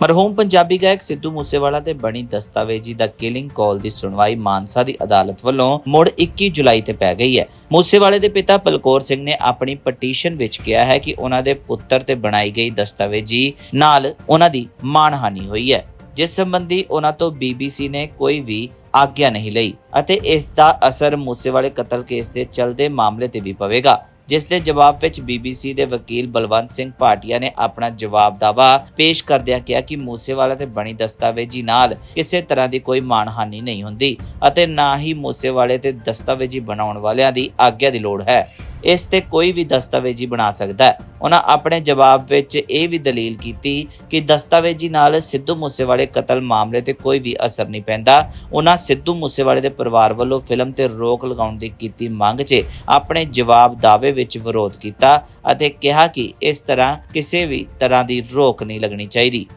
ਮਰਹੂਮ ਪੰਜਾਬੀ ਗਾਇਕ ਸਿੱਧੂ ਮੂਸੇਵਾਲਾ ਤੇ ਬਣੀ ਦਸਤਾਵੇਜ਼ੀ ਦਾ ਕਿਲਿੰਗ ਕਾਲ ਦੀ ਸੁਣਵਾਈ ਮਾਨਸਾ ਦੀ ਅਦਾਲਤ ਵੱਲੋਂ ਮੁੜ 21 ਜੁਲਾਈ ਤੇ ਪੈ ਗਈ ਹੈ। ਮੂਸੇਵਾਲੇ ਦੇ ਪਿਤਾ ਬਲਕੌਰ ਸਿੰਘ ਨੇ ਆਪਣੀ ਪਟੀਸ਼ਨ ਵਿੱਚ ਕਿਹਾ ਹੈ ਕਿ ਉਹਨਾਂ ਦੇ ਪੁੱਤਰ ਤੇ ਬਣਾਈ ਗਈ ਦਸਤਾਵੇਜ਼ੀ ਨਾਲ ਉਹਨਾਂ ਦੀ ਮਾਣਹਾਨੀ ਹੋਈ ਹੈ, ਜਿਸ ਸੰਬੰਧੀ ਉਹਨਾਂ ਤੋਂ ਬੀਬੀਸੀ ਨੇ ਕੋਈ ਵੀ ਆਗਿਆ ਨਹੀਂ ਲਈ ਅਤੇ ਇਸ ਦਾ ਅਸਰ ਮੂਸੇਵਾਲੇ ਕਤਲ ਕੇਸ ਦੇ ਚਲਦੇ ਮਾਮਲੇ ਤੇ ਵੀ ਪਵੇਗਾ। ਜਿਸ ਦੇ ਜਵਾਬ ਵਿੱਚ ਬੀਬੀਸੀ ਦੇ ਵਕੀਲ ਬਲਵੰਤ ਸਿੰਘ ਭਾਟੀਆ ਨੇ ਆਪਣਾ ਜਵਾਬ ਦਾਵਾ ਪੇਸ਼ ਕਰਦਿਆਂ ਕਿਹਾ ਕਿ ਮੂਸੇਵਾਲਾ ਤੇ ਬਣੀ ਦਸਤਾਵੇਜ਼ੀ ਨਾਲ ਕਿਸੇ ਤਰ੍ਹਾਂ ਦੀ ਕੋਈ ਮਾਣਹਾਨੀ ਨਹੀਂ ਹੁੰਦੀ ਅਤੇ ਨਾ ਹੀ ਮੂਸੇਵਾਲੇ ਤੇ ਦਸਤਾਵੇਜ਼ੀ ਬਣਾਉਣ ਵਾਲਿਆਂ ਦੀ ਆਗਿਆ ਦੀ ਲੋੜ ਹੈ। ਇਸ ਤੇ ਕੋਈ ਵੀ ਦਸਤਾਵੇਜ਼ੀ ਬਣਾ ਸਕਦਾ ਹੈ। ਉਹਨਾਂ ਆਪਣੇ ਜਵਾਬ ਵਿੱਚ ਇਹ ਵੀ ਦਲੀਲ ਕੀਤੀ ਕਿ ਦਸਤਾਵੇਜ਼ੀ ਨਾਲ ਸਿੱਧੂ ਮੂਸੇਵਾਲੇ ਕਤਲ ਮਾਮਲੇ ਤੇ ਕੋਈ ਵੀ ਅਸਰ ਨਹੀਂ ਪੈਂਦਾ। ਉਹਨਾਂ ਸਿੱਧੂ ਮੂਸੇਵਾਲੇ ਦੇ ਪਰਿਵਾਰ ਵੱਲੋਂ ਫਿਲਮ ਤੇ ਰੋਕ ਲਗਾਉਣ ਦੀ ਕੀਤੀ ਮੰਗ 'ਚ ਆਪਣੇ ਜਵਾਬ ਦਾਅਵੇ ਵਿੱਚ ਵਿਰੋਧ ਕੀਤਾ ਅਤੇ ਕਿਹਾ ਕਿ ਇਸ ਤਰ੍ਹਾਂ ਕਿਸੇ ਵੀ ਤਰ੍ਹਾਂ ਦੀ ਰੋਕ ਨਹੀਂ ਲੱਗਣੀ ਚਾਹੀਦੀ।